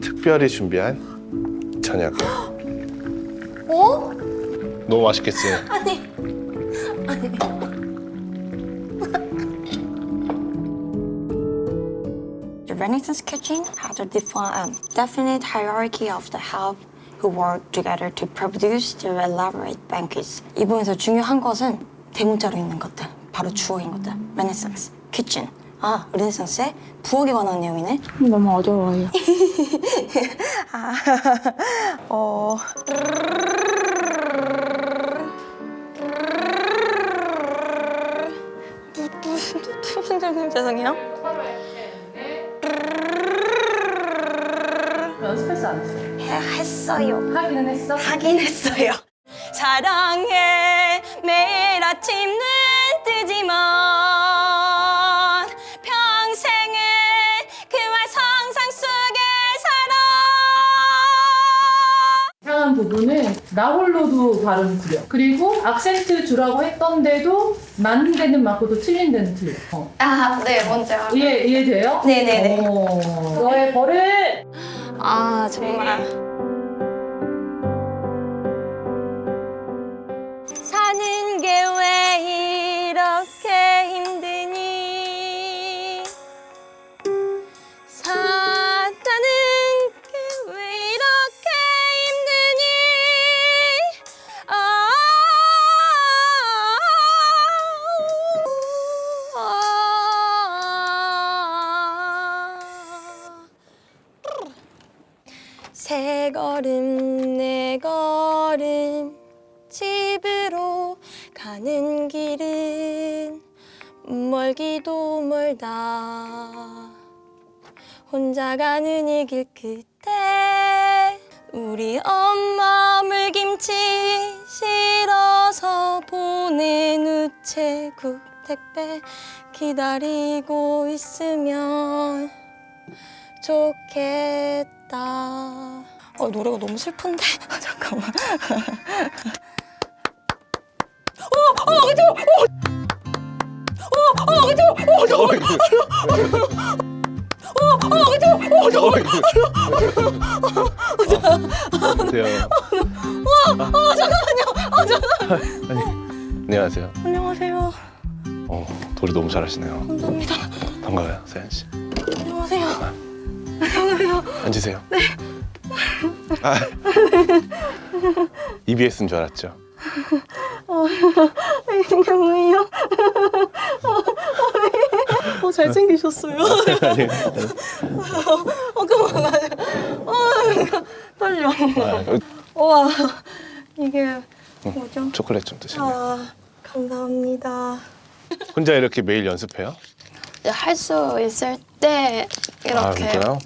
특별히 준비한 저녁이에요. 어? 너무 맛있겠지? 아니 아니 The Renaissance kitchen had a defi- um, definite hierarchy of the help who worked together to produce the elaborate banquets. 이 부분에서 중요한 것은 대문자로 있는 것들, 바로 주어인 것들. Renaissance kitchen. 아, 르네상스의 부엌에 관한 내용이네. 너무 어려워요. 아, 어. 무- 점 죄송해요. 연습했어 안 했어? 해- 했어요. 하기는 했어? 하긴 했어요. 사랑해 매일 아침 눈 뜨지만 부분은 나 홀로도 발음 틀려. 그리고 악센트 주라고 했던데도 맞는 데는 맞고도 틀린 데는 틀려. 어. 아, 네, 먼저. 이해, 이해돼요? 네네네. 어. 너의 버릇! 아, 정말. 가는 길은 멀기도 멀다 혼자 가는 이 길 끝에 우리 엄마 물김치 실어서 보낸 우체국 택배 기다리고 있으면 좋겠다. 어, 노래가 너무 슬픈데? 잠깐만. 어, 저, 어, 어, 그죠? 어, 저, 안녕하세요. 어, 잠깐만요. 어, 잠깐. 아니, 안녕하세요. 안녕하세요. 어, 노래 너무 잘하시네요. 감사합니다. 반가워요, 세연 씨. 안녕하세요. 앉으세요. 네. 아, EBS인 줄 알았죠. 이게 뭐예요? 어, 잘생기셨어요. 아니, 어, 그만. 어, 떨려. 아, 우와, 이게 뭐죠? 초콜릿 좀 드실래요? 아, 감사합니다. 혼자 이렇게 매일 연습해요? 할 수 있을 때 아, 이렇게 진짜요?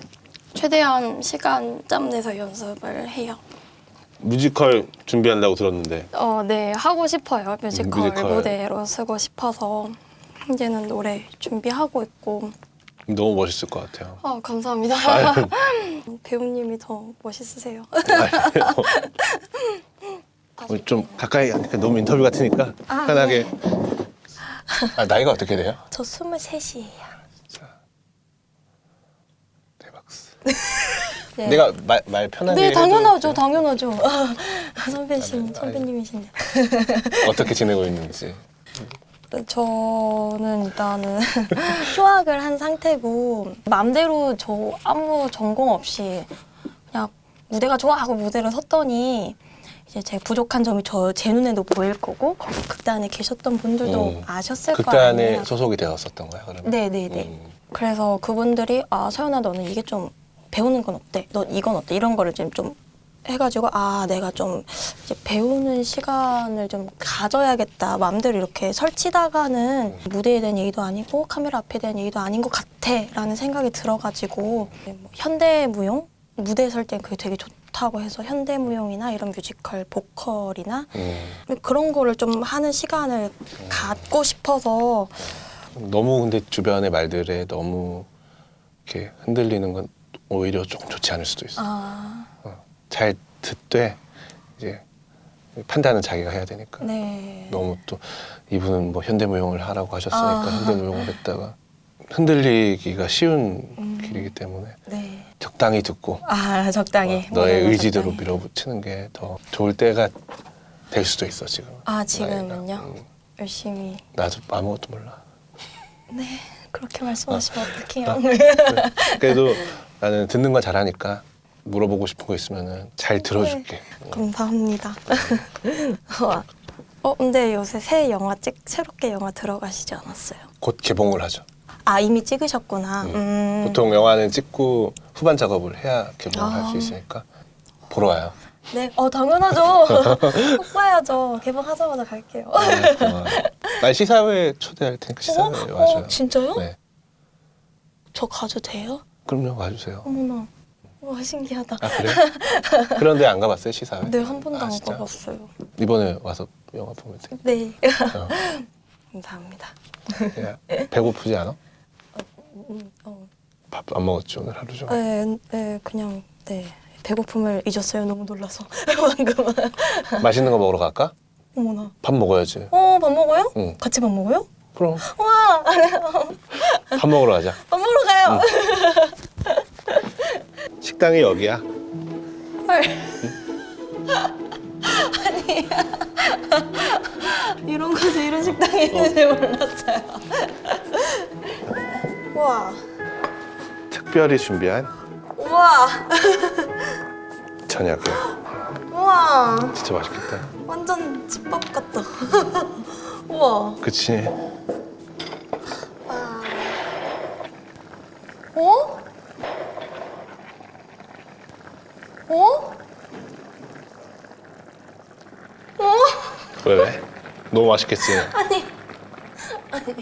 최대한 시간 짬 내서 연습을 해요. 뮤지컬 준비한다고 들었는데 어, 네, 하고 싶어요. 뮤지컬, 뮤지컬. 무대로 쓰고 싶어서 이제는 노래 준비하고 있고. 너무 멋있을 것 같아요. 아, 감사합니다. 아유. 배우님이 더 멋있으세요. 어, 좀 가까이 하니까 너무 인터뷰 같으니까 아, 편하게. 아, 나이가 어떻게 돼요? 저 23이에요. 대박스. 네. 내가 말, 말 편하게 네, 해도 당연하죠? 당연하죠. 선배신, 아, 선배님이신데. 어떻게 지내고 있는지. 저는 일단은 휴학을 한 상태고 마음대로 저 아무 전공 없이 그냥 무대가 좋아 하고 무대를 섰더니 이제 제 부족한 점이 저 제 눈에도 보일 거고 거기 극단에 계셨던 분들도 음. 아셨을 거 극단에. 소속이 되었었던 거야, 그러면? 네네네. 음. 그래서 그분들이 아 서연아 너는 이게 좀 배우는 건 어때? 너 이건 어때? 이런 거를 좀, 좀 해가지고 아 내가 좀 이제 배우는 시간을 좀 가져야겠다 마음대로 이렇게 설치다가는 무대에 대한 얘기도 아니고 카메라 앞에 대한 얘기도 아닌 것 같아라는 생각이 들어가지고 뭐 현대무용 무대에 설 땐 그게 되게 좋다고 해서 현대무용이나 이런 뮤지컬 보컬이나 음. 그런 거를 좀 하는 시간을 갖고 싶어서 너무 근데 주변의 말들에 너무 이렇게 흔들리는 건 오히려 조금 좋지 않을 수도 있어. 아 잘 듣되 이제 판단은 자기가 해야 되니까. 네. 너무 또 이분은 뭐 현대무용을 하라고 하셨으니까 아. 현대무용을 했다가 흔들리기가 쉬운 음. 길이기 때문에 네. 적당히 듣고 아 적당히. 어, 너의 의지대로 적당히. 밀어붙이는 게 더 좋을 때가 될 수도 있어 지금. 아 지금은요? 음, 열심히. 나도 아무것도 몰라. 네 그렇게 말씀하시면 어떡해요? 나- 그래. 그래도 나는 듣는 거 잘하니까 물어보고 싶은 거 있으면은 잘 들어줄게. 응. 감사합니다. 와. 어 근데 요새 새 영화 찍 새롭게 영화 들어가시지 않았어요? 곧 개봉을 하죠. 아 이미 찍으셨구나. 음. 음. 보통 영화는 찍고 후반 작업을 해야 개봉을 할 아. 수 있으니까 보러 와요. 네, 어 당연하죠. 꼭 봐야죠. 개봉하자마자 갈게요. 네. 날 시사회 초대할 테니까 시사회 어? 와줘요. 어, 진짜요? 네. 저 가도 돼요? 그럼요 와주세요. 어머나. 와 신기하다. 아 그래? 그런데 안 가봤어요 시사회? 네, 한 번도 아, 안 진짜? 가봤어요. 이번에 와서 영화 보면 돼. 네. 어. 감사합니다. 야, 배고프지 않아? 음, 어. 밥 안 먹었지 오늘 하루 종일. 네, 네, 그냥 네 배고픔을 잊었어요. 너무 놀라서 방금. 맛있는 거 먹으러 갈까? 어머나. 밥 먹어야지. 어, 밥 먹어요? 응. 같이 밥 먹어요? 그럼 와, 밥 먹으러 가자. 밥 먹으러 가요. 식당이 여기야. 헐. 아니, 이런 곳에 이런 식당이 있는지 몰랐어요. 와, 특별히 준비한 우와, 저녁이야. 우와, 진짜 맛있겠다. 완전 집밥 같다. 우와. 그치? 아. 어? 어? 어? 왜 왜? 너무 맛있겠지? 아니, 아니.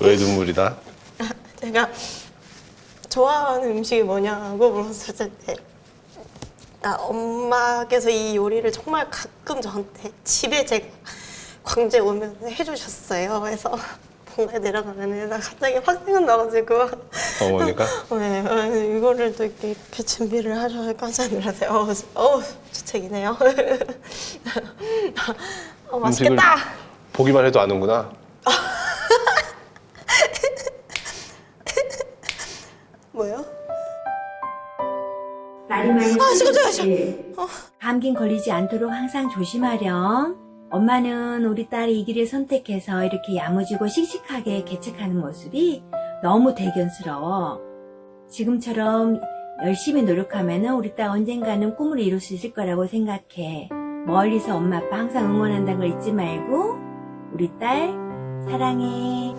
왜 눈물이 나? 제가 좋아하는 음식이 뭐냐고 물었을 때, 나 엄마께서 이 요리를 정말 가끔 저한테 집에 제가 광주에 오면 해주셨어요. 그래서 본가에 내려가면 나 갑자기 확 생각나가지고 어머니가? 네, 네, 이거를 또 이렇게, 이렇게 준비를 하셔서 깜짝 놀랐어요. 어우, 어우 주책이네요. 어, 맛있겠다. 보기만 해도 아는구나. 아, 지금, 지금, 추워질 때 감기 걸리지 않도록 항상 조심하렴. 엄마는 우리 딸이 이 길을 선택해서 이렇게 야무지고 씩씩하게 개척하는 모습이 너무 대견스러워. 지금처럼 열심히 노력하면 우리 딸 언젠가는 꿈을 이룰 수 있을 거라고 생각해. 멀리서 엄마 아빠 항상 응원한다는 걸 잊지 말고 우리 딸 사랑해.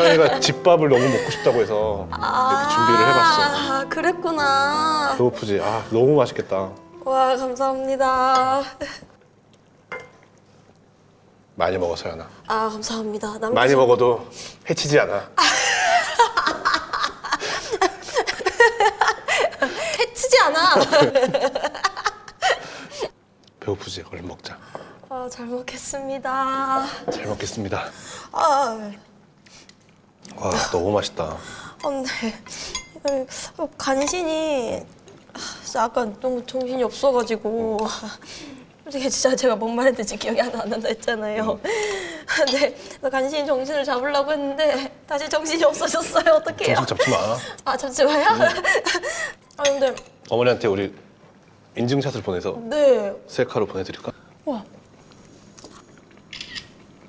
하영이가 집밥을 너무 먹고 싶다고 해서 이렇게 준비를 해봤어. 아, 그랬구나. 배고프지? 아 너무 맛있겠다. 와, 감사합니다. 많이 먹어 서연아. 아, 감사합니다. 남 많이 먹어도 해치지 않아. 해치지 않아. 배고프지? 얼른 먹자. 아, 잘 먹겠습니다. 잘 먹겠습니다. 아, 와 너무 맛있다. 근데 이걸 간신히 아, 진짜 아까 너무 정신이 없어가지고 솔직히 진짜 제가 뭔 말했는지 기억이 하나 안 난다 했잖아요. 근데 그래서 간신히 정신을 잡으려고 했는데 다시 정신이 없어졌어요. 어떡해요? 정신 잡지 마. 아 잠시만요. 아 근데 어머니한테 우리 인증샷을 보내서 네. 셀카로 보내드릴까? 와.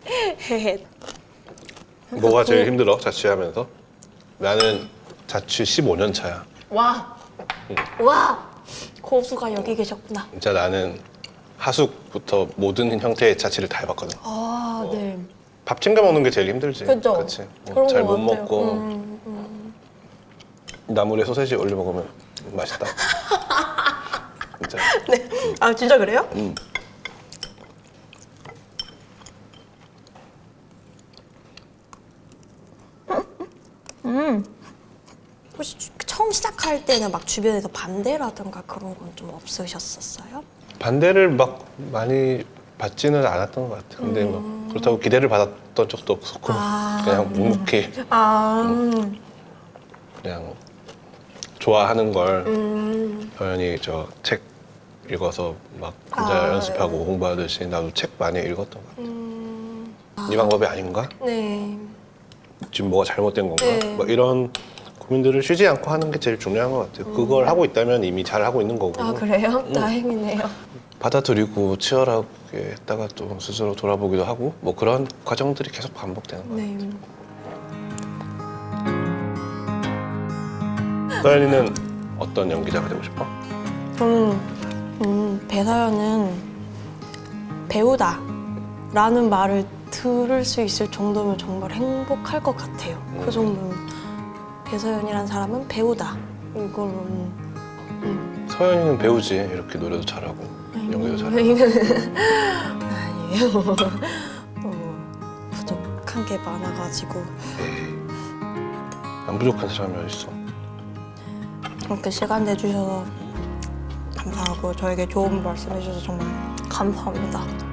헤헤. 뭐가 제일 힘들어 자취하면서? 나는 자취 15년 차야. 와. 와. 고수가 여기 계셨구나. 진짜 나는 하숙부터 모든 형태의 자취를 다 해봤거든. 아 네. 밥 챙겨 먹는 게 제일 힘들지. 그죠? 그치? 뭐 그런 잘것못 같아요. 먹고 음, 음. 나물에 소세지 올려 먹으면 맛있다. 진짜. 네. 아 진짜 그래요? 음. 혹시 주- 처음 시작할 때는 막 주변에서 반대라든가 그런 건 좀 없으셨었어요? 반대를 막 많이 받지는 않았던 것 같아. 근데 뭐 그렇다고 기대를 받았던 적도 없었고 아. 그냥 묵묵히 아, 음. 그냥 좋아하는 걸 음. 서연이 저책 읽어서 막 혼자 아, 연습하고 공부하듯이 나도 책 많이 읽었던 것 같아. 음. 이 방법이 아닌가? 네. 지금 뭐가 잘못된 건가? 네. 뭐 이런 고민들을 쉬지 않고 하는 게 제일 중요한 것 같아요. 그걸 하고 있다면 이미 잘 하고 있는 거고 음. 아, 그래요? 음. 다행이네요. 받아들이고 치열하게 했다가 또 스스로 돌아보기도 하고 뭐 그런 과정들이 계속 반복되는 거예요. 네. 서연이는 어떤 연기자가 되고 싶어? 저는 음, 배서연은 배우다 라는 말을 들을 수 있을 정도면 정말 행복할 것 같아요. 음. 그 정도면 배서연이라는 사람은 배우다 이걸로는 음. 서연이는 배우지 이렇게 노래도 잘하고 연기도 잘하고 아니에요. 부족한 게 많아가지고 에이, 안 부족한 사람이 어딨어 이렇게 시간 내주셔서 감사하고 저에게 좋은 말씀 해주셔서 정말 감사합니다.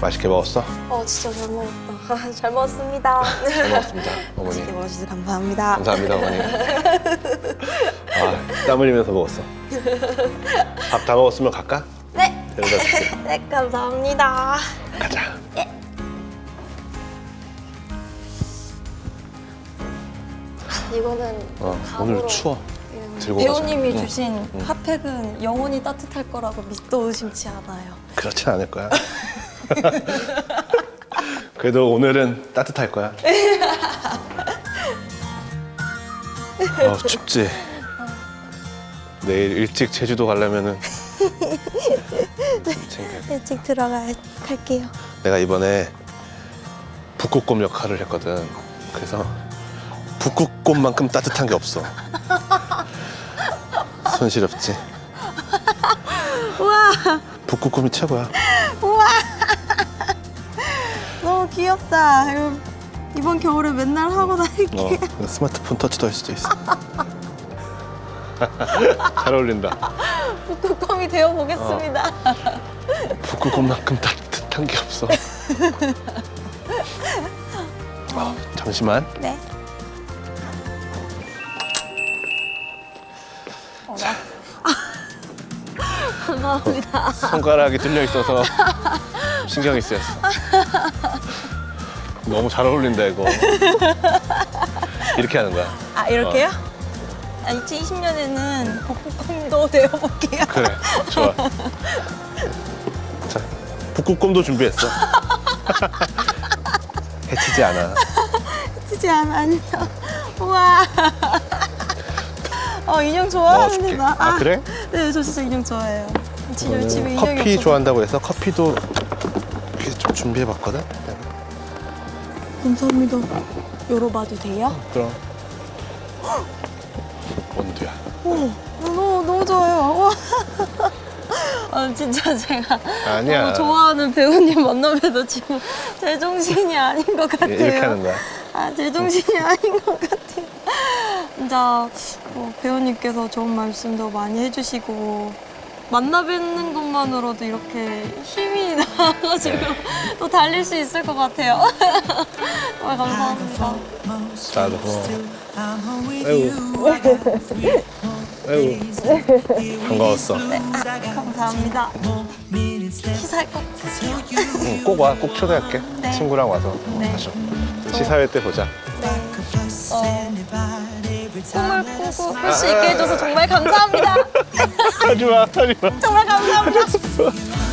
맛있게 먹었어? 어 진짜 잘 먹었다. 잘 먹었습니다. 잘 먹었습니다 어머니 맛있게 먹어주셔서 감사합니다. 감사합니다 어머니 아, 땀 흘리면서 먹었어 밥 다 먹었으면 갈까? 네. 데려다 줄게 네 감사합니다. 가자 이거는 어, 오늘 추워 음, 들고 배우님이. 응. 주신 응. 핫팩은 영원히 따뜻할 거라고 믿도 의심치 않아요. 그렇진 않을 거야 그래도 오늘은 따뜻할 거야 어, 춥지 내일 일찍 제주도 가려면은 돼. 일찍 들어가 갈게요. 내가 이번에 북극곰 역할을 했거든. 그래서 북극곰만큼 따뜻한 게 없어. 손시렵지? 우와 북극곰이 최고야. 귀엽다. 이거 이번 겨울에 맨날 하고 다닐게. 어, 스마트폰 터치도 할 수도 있어. 잘 어울린다. 북극곰이 되어 보겠습니다. 북극곰만큼 따뜻한 게 없어. 어, 잠시만. 네. 어, 나... 감사합니다. 손가락이 뚫려 있어서 신경이 쓰였어. 너무 잘 어울린다 이거. 이렇게 하는 거야. 아 이렇게요? 아, 2020년에는 북극곰도 되어볼게요. 그래, 좋아. 자, 북극곰도 준비했어. 해치지 않아. 쓰지 않아요. 우와. 어 인형 좋아하는데. 나. 아, 그래? 네, 저 진짜 인형 좋아해요. 집에 오늘 집에 인형이 커피 없어서. 좋아한다고 해서 커피도 이렇게 좀 준비해봤거든. 감사합니다. 열어봐도 돼요? 그럼. 원두야. 오, 너무 너무 좋아요. 와. 아 진짜 제가 아니야. 너무 좋아하는 배우님 만나면서 지금 제 정신이 아닌 것 같아요. 이렇게 하는 거야. 아, 제 정신이 아닌 것 같아요. 진짜 뭐 배우님께서 좋은 말씀도 많이 해주시고 만나 뵙는 것만으로도 이렇게 힘이 나가 지고 또 달릴 수 있을 것 같아요. 정말 감사합니다. 나도 고마워. 아이고. 아이고. 반가웠어. 감사합니다. 시사할 것 같아요. 응, 꼭 와. 꼭 초대할게. 네. 친구랑 와서 네. 마셔. 시사회 때 보자. 네. 어, 꿈을 꾸고 꿀수 있게 해줘서 정말 감사합니다. 하지 마, 하지 마. 정말 감사합니다.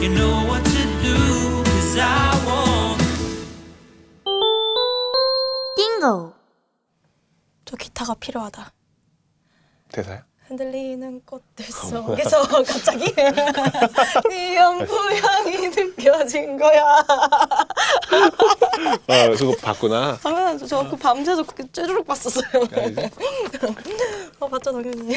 There, you know what to do, 'cause I want. 저 기타가 필요하다. 대사야? 흔들리는 꽃들 속에서 갑자기 네 연부향이 느껴진 거야. 아, 그거 봤구나. 당연하죠. 저그 밤새서 그렇게 쭈르륵 봤었어요. 알지? 어, 봤죠 당연히.